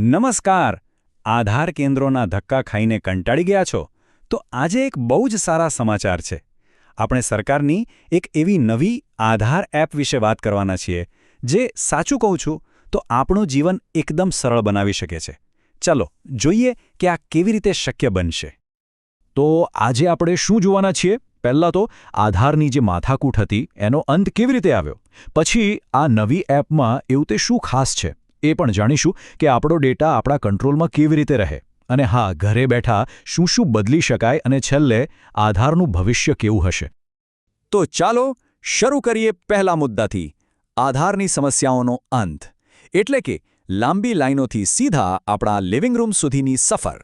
નમસ્કાર. આધાર કેન્દ્રોના ધક્કા ખાઈને કંટાળી ગયા છો? તો આજે એક બહુ જ સારા સમાચાર છે. આપણે સરકારની એક એવી નવી આધાર એપ વિશે વાત કરવાના છીએ, જે સાચું કહું છું, તો આપણું જીવન એકદમ સરળ બનાવી શકે છે. ચાલો, જોઈએ કે આ કેવી રીતે શક્ય બનશે. તો આજે આપણે શું જોવાના છીએ? પહેલાં તો આધારની જે માથાકૂટ હતી, એનો અંત કેવી રીતે આવ્યો? પછી આ નવી એપમાં એવું તે શું ખાસ છે? એ પણ જાણીશું કે આપણો ડેટા આપણા કંટ્રોલમાં કેવી રીતે રહે અને હા, ઘરે બેઠા શું શું બદલી શકાય અને છેલ્લે આધારનું ભવિષ્ય કેવું હશે. તો ચાલો શરૂ કરીએ પહેલા મુદ્દાથી, આધારની સમસ્યાઓનો અંત. એટલે કે, લાંબી લાઈનોથી સીધા આપણા લિવિંગ રૂમ સુધીની સફર.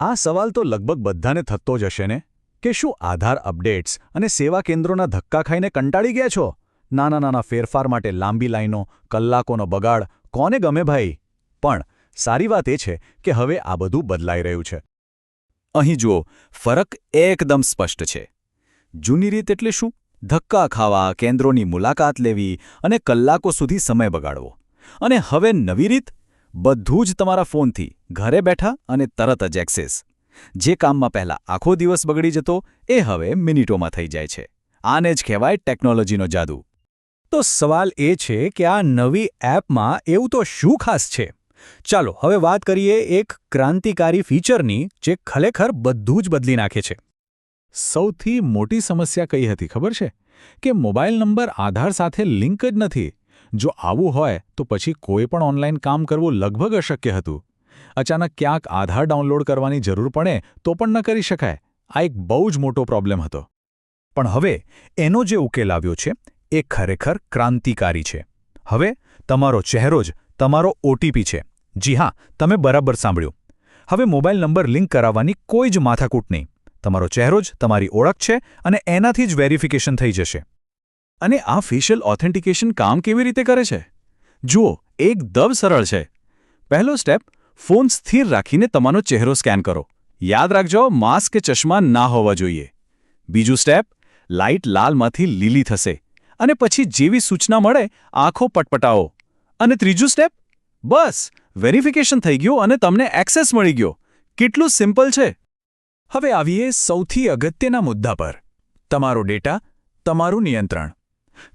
આ સવાલ તો લગભગ બધાને થતો જ હશે ને? કે શું આધાર અપડેટ્સ અને સેવા કેન્દ્રોના ધક્કા ખાઈને કંટાળી ગયા છો? નાના નાના ફેરફાર માટે લાંબી લાઈનો, કલાકોનો બગાડ કોને ગમે ભાઈ? પણ સારી વાત એ છે કે હવે આ બધું બદલાઈ રહ્યું છે. અહીં જુઓ, ફરક એકદમ સ્પષ્ટ છે. જૂની રીત એટલે શું? ધક્કા ખાવા, કેન્દ્રોની મુલાકાત લેવી અને કલાકો સુધી સમય બગાડવો. અને હવે નવી રીત? બધું જ તમારા ફોનથી, ઘરે બેઠા અને તરત જ એક્સેસ. જે કામમાં પહેલા આખો દિવસ બગડી જતો, એ હવે મિનિટોમાં થઈ જાય છે. આને જ કહેવાય ટેકનોલોજીનો જાદુ. તો સવાલ એ છે કે આ નવી એપમાં એવું તો શું ખાસ છે? ચાલો, હવે વાત કરીએ એક ક્રાંતિકારી ફીચરની જે ખરેખર બધું જ બદલી નાખે છે. સૌથી મોટી સમસ્યા કઈ હતી, ખબર છે? કે મોબાઈલ નંબર આધાર સાથે લિંક જ નથી. જો આવું હોય, તો પછી કોઈ પણ ઓનલાઈન કામ કરવું લગભગ અશક્ય હતું. અચાનક ક્યાંક આધાર ડાઉનલોડ કરવાની જરૂર પડે, તો પણ ન કરી શકાય. આ એક બહુ જ મોટો પ્રોબ્લેમ હતો. પણ હવે, એનો જે ઉકેલ આવ્યો છે એ ખરેખર ક્રાંતિકારી છે. હવે, તમારો ચહેરો જ તમારો ઓટીપી છે. જી હા, તમે બરાબર સાંભળ્યું. હવે મોબાઈલ નંબર લિંક કરાવવાની કોઈ જ માથાકૂટ નહીં. તમારો ચહેરો જ તમારી ઓળખ છે અને એનાથી જ વેરિફિકેશન થઈ જશે. અને આ ફેશિયલ ઓથેન્ટિકેશન કામ કેવી રીતે કરે છે? જુઓ, એકદમ સરળ છે. પહેલો સ્ટેપ, ફોન સ્થિર રાખીને તમારો ચહેરો સ્કેન કરો. યાદ રાખજો, માસ્ક કે ચશ્મા ના હોવા જોઈએ. બીજું સ્ટેપ, લાઇટ લાલમાંથી લીલી થશે. અને પછી જેવી સૂચના મળે, આંખો પટપટાવો. અને ત્રીજું સ્ટેપ બસ વેરિફિકેશન થઈ ગયું અને તમને એક્સેસ મળી ગયો. કેટલું સિમ્પલ છે. હવે આવીએ સૌથી અગત્યના મુદ્દા પર. તમારો ડેટા તમારું નિયંત્રણ.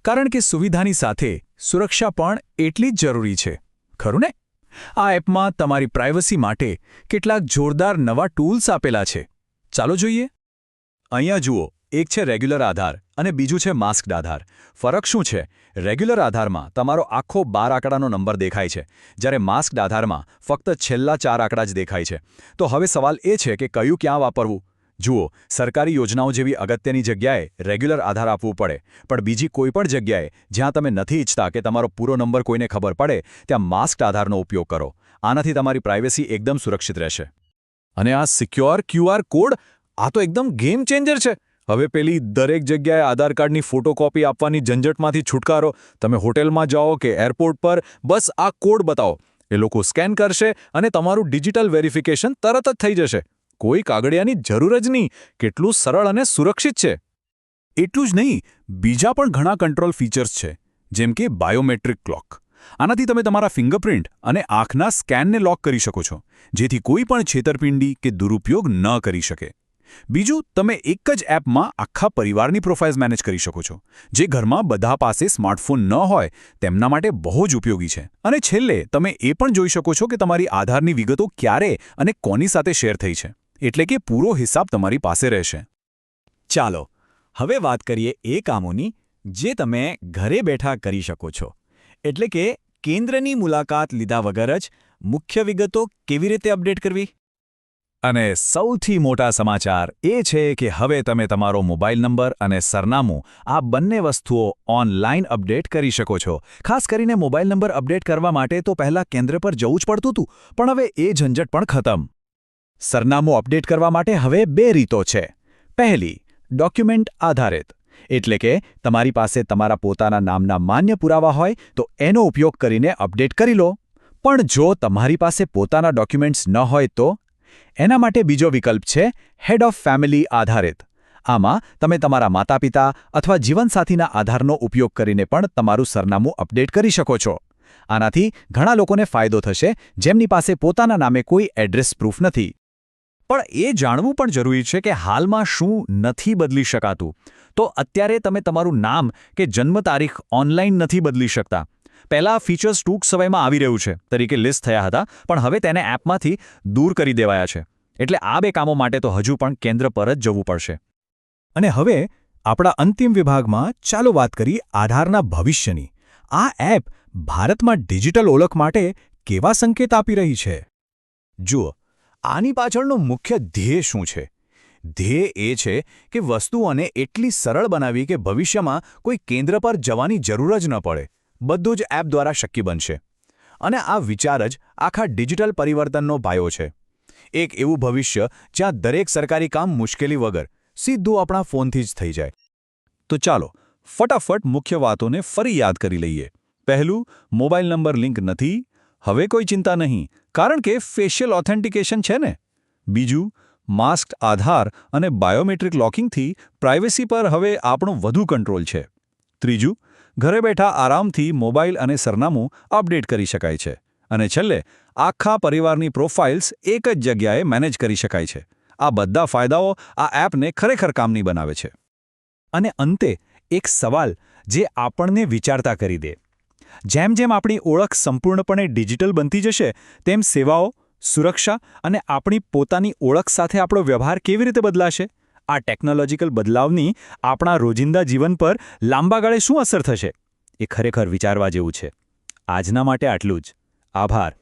કારણ કે સુવિધાની સાથે સુરક્ષા પણ એટલી જ જરૂરી છે. ખરું ને? આ એપમાં તમારી પ્રાઇવસી માટે કેટલાક જોરદાર નવા ટૂલ્સ આપેલા છે. ચાલો જોઈએ. અહીંયા જુઓ. એક છે રેગ્યુલર આધાર અને બીજું છે માસ્કડ આધાર. ફરક શું છે? રેગ્યુલર આધારમાં તમારો આખો બાર આંકડાનો નંબર દેખાય છે. જ્યારે માસ્કડ આધારમાં ફક્ત છેલ્લા ચાર આંકડા જ દેખાય છે. તો હવે સવાલ એ છે કે કયું ક્યાં વાપરવું? જુઓ, સરકારી યોજનાઓ જેવી અગત્યની જગ્યાએ રેગ્યુલર આધાર આપવું પડે. પણ બીજી કોઈપણ જગ્યાએ જ્યાં તમે નથી ઈચ્છતા કે તમારો પૂરો નંબર કોઈને ખબર પડે, ત્યાં માસ્કડ આધારનો ઉપયોગ કરો. આનાથી તમારી પ્રાઇવેસી એકદમ સુરક્ષિત રહેશે. અને આ સિક્યોર ક્યુઆર કોડ, આ તો એકદમ ગેમ ચેન્જર છે. હવે પેલી દરેક જગ્યાએ આધાર કાર્ડની ફોટોકોપી આપવાની ઝંઝટમાંથી છુટકારો. તમે હોટેલમાં જાઓ કે એરપોર્ટ પર, બસ આ કોડ બતાવો. એ લોકો સ્કેન કરશે અને તમારું ડિજિટલ વેરિફિકેશન તરત જ થઈ જશે. કોઈ કાગળિયાની જરૂર જ નહીં. કેટલું સરળ અને સુરક્ષિત છે. એટલું જ નહીં, બીજા પણ ઘણા કંટ્રોલ ફીચર્સ છે, જેમ કે બાયોમેટ્રિક ક્લોક. આનાથી તમે તમારા ફિંગરપ્રિન્ટ અને આંખના સ્કેનને લોક કરી શકો છો, જેથી કોઈ પણ છેતરપિંડી કે દુરુપયોગ ન કરી શકે. બીજું, તમે એક જ એપમાં આખા પરિવારની પ્રોફાઇલ્સ મેનેજ કરી શકો છો. જે ઘરમાં બધા પાસે સ્માર્ટફોન ન હોય, તેમના માટે બહુ જ ઉપયોગી છે. અને છેલ્લે, તમે એ પણ જોઈ શકો છો કે તમારી આધારની વિગતો ક્યારે અને કોની સાથે શેર થઈ છે. એટલે કે પૂરો હિસાબ તમારી પાસે રહેશે. ચાલો, હવે વાત કરીએ એ કામોની, જે તમે ઘરે બેઠા કરી શકો છો. એટલે કે કેન્દ્રની મુલાકાત લીધા વગર જ મુખ્ય વિગતો કેવી રીતે અપડેટ કરવી? અને સૌથી મોટા સમાચાર એ છે કે હવે તમે તમારો મોબાઈલ નંબર અને સરનામું આ બંને વસ્તુઓ ઓનલાઈન અપડેટ કરી શકો છો. ખાસ કરીને મોબાઈલ નંબર અપડેટ કરવા માટે તો પહેલાં કેન્દ્ર પર જવું જ પડતું હતું, પણ હવે એ ઝંઝટ પણ ખતમ. સરનામું અપડેટ કરવા માટે હવે બે રીતો છે. પહેલી, ડોક્યુમેન્ટ આધારિત. એટલે કે તમારી પાસે તમારા પોતાના નામના માન્ય પુરાવા હોય તો એનો ઉપયોગ કરીને અપડેટ કરી લો. પણ જો તમારી પાસે પોતાના ડોક્યુમેન્ટ્સ ન હોય તો એના માટે બીજો વિકલ્પ છે હેડ ઓફ ફેમિલી આધારિત. આમાં તમે તમારા માતાપિતા અથવા જીવનસાથીના આધારનો ઉપયોગ કરીને પણ તમારું સરનામું અપડેટ કરી શકો છો. આનાથી ઘણા લોકોને ફાયદો થશે, જેમની પાસે પોતાના નામે કોઈ એડ્રેસ પ્રૂફ નથી. પણ એ જાણવું પણ જરૂરી છે કે હાલમાં શું નથી બદલી શકાતું. તો અત્યારે તમે તમારું નામ કે જન્મ તારીખ ઓનલાઈન નથી બદલી શકતા. પહેલા ફીચર્સ ટૂંક સમયમાં આવી રહ્યું છે. તરીકે લિસ્ટ થયા હતા, પણ હવે તેને એપમાંથી દૂર કરી દેવાયા છે. એટલે આ બે કામો માટે તો હજુ પણ કેન્દ્ર પર જ જવું પડશે. અને હવે આપણા અંતિમ વિભાગમાં ચાલો વાત કરી આધારના ભવિષ્યની. આ એપ ભારતમાં ડિજિટલ ઓળખ માટે કેવા સંકેત આપી રહી છે? જુઓ, આની પાછળનો મુખ્ય ધ્યેય શું છે? ધ્યેય એ છે કે વસ્તુઓને એટલી સરળ બનાવી કે ભવિષ્યમાં કોઈ કેન્દ્ર પર જવાની જરૂર જ ન પડે. બધું જ એપ દ્વારા શક્ય બનશે. અને આ વિચાર જ આખા ડિજિટલ પરિવર્તનનો પાયો છે. એક એવું ભવિષ્ય જ્યાં દરેક સરકારી કામ મુશ્કેલી વગર સીધું આપણા ફોનથી જ થઈ જાય. તો ચાલો, ફટાફટ મુખ્ય વાતોને ફરી યાદ કરી લઈએ. પહેલું, મોબાઈલ નંબર લિંક નથી. હવે કોઈ ચિંતા નહીં, કારણ કે ફેશિયલ ઓથેન્ટિકેશન છે ને. બીજું, માસ્ક આધાર અને બાયોમેટ્રિક લોકિંગથી પ્રાઇવેસી પર હવે આપણો વધુ કંટ્રોલ છે. ત્રીજું ઘરે બેઠા આરામથી મોબાઈલ અને સરનામું અપડેટ કરી શકાય છે અને છેલ્લે આખા પરિવારની પ્રોફાઇલ્સ એક જ જગ્યાએ મેનેજ કરી શકાય છે. આ બધા ફાયદાઓ આ એપને ખરેખર કામની બનાવે છે. અને અંતે એક સવાલ જે આપણને વિચારતા કરી દે. જેમ જેમ આપણી ઓળખ સંપૂર્ણપણે ડિજિટલ બનતી જશે, તેમ સેવાઓ, સુરક્ષા અને આપણી પોતાની ઓળખ સાથે આપણો વ્યવહાર કેવી રીતે બદલાશે? આ ટેકનોલોજીકલ બદલાવની આપણા રોજિંદા જીવન પર લાંબા ગાળે શું અસર થશે? એ ખરેખર વિચારવા જેવું છે. આજના માટે આટલું જ. આભાર.